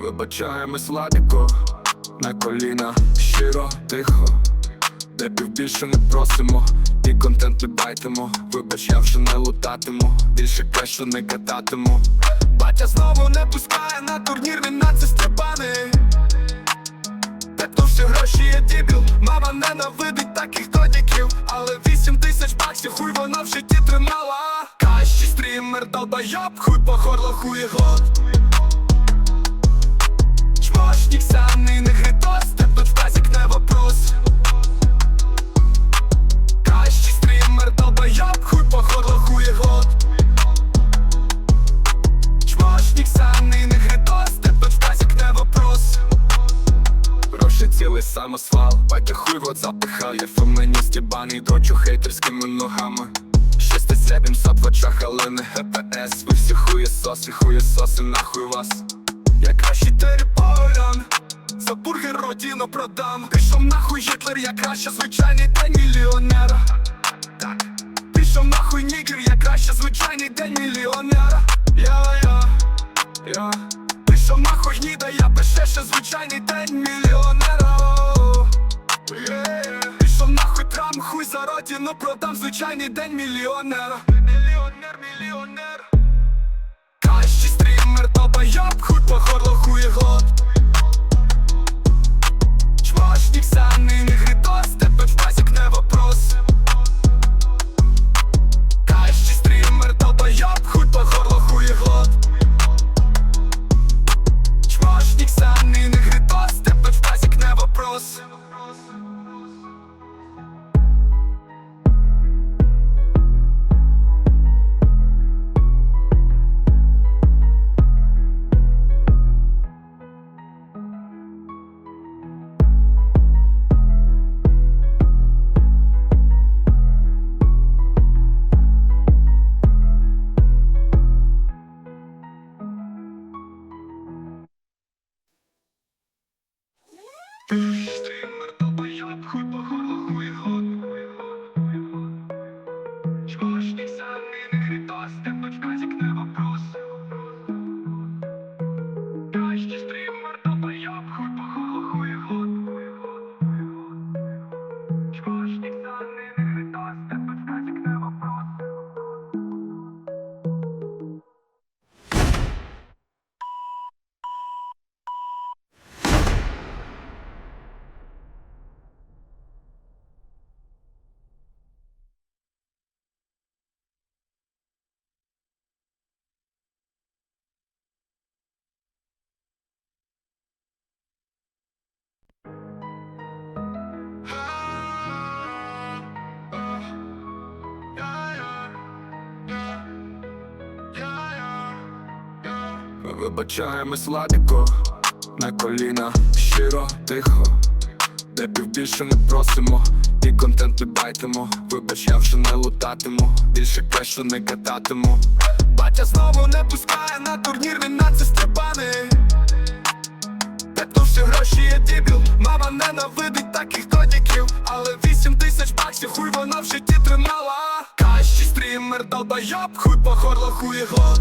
Вибачаємо сладико на коліна, щиро, тихо, де півбільше не просимо, і контент не байтимо. Вибач, я вже не лутатиму, більше кешу не кататиму. Батя знову не пускає на турнір, на це стрибани. Петнувши гроші є дібіл, мама ненавидить таких додіків, але вісім тисяч баксів хуй вона в житті тримала. Кащі стрімер, долбайоб, хуй по хорлоху його. Чмошник самий не гритос, долбайоб, хуй по хорлоху його. Чмошник самий не гритос, тепнуть в тазик не вопрос. Гроші цілий самосвал, батя хуй в рот запихає Фемініст єбаний дрочу хейтерськими ногами. 6-700 в очах, але не ГПС Ви всі хуєсоси, хуєсоси, нахуй вас Я кращий территоріан. За бургер родину продам. Пішов нахуй Гітлер, я краще звичайний день мільйонера Так. Пішов нахуй нігер, я краще звичайний день мільйонера Я-я, я. Пішов нахуй гніда, я пише ще звичайний день мільйонера Yeah. Пішов нахуй трам, хуй за родину продам звичайний день мільйонера Мільйонер, мільйонер Кращий стрімер, долбайоб, хуй Чмошник самий не гритос, тебе в пасік не вопрос Вибачаємо сладико на коліна, щиро, тихо, де півбільше не просимо, і контент не байтимо. Вибач, я вже не лутатиму, більше кешу не кататиму. Батя знову не пускає на турнір, він на це стрибани. Петнувши гроші є дібіл, мама ненавидить таких додіків, але вісім тисяч баксів, хуй вона в житті тримала. Кащий стрімер, долбайоб, хуй по горлоху його.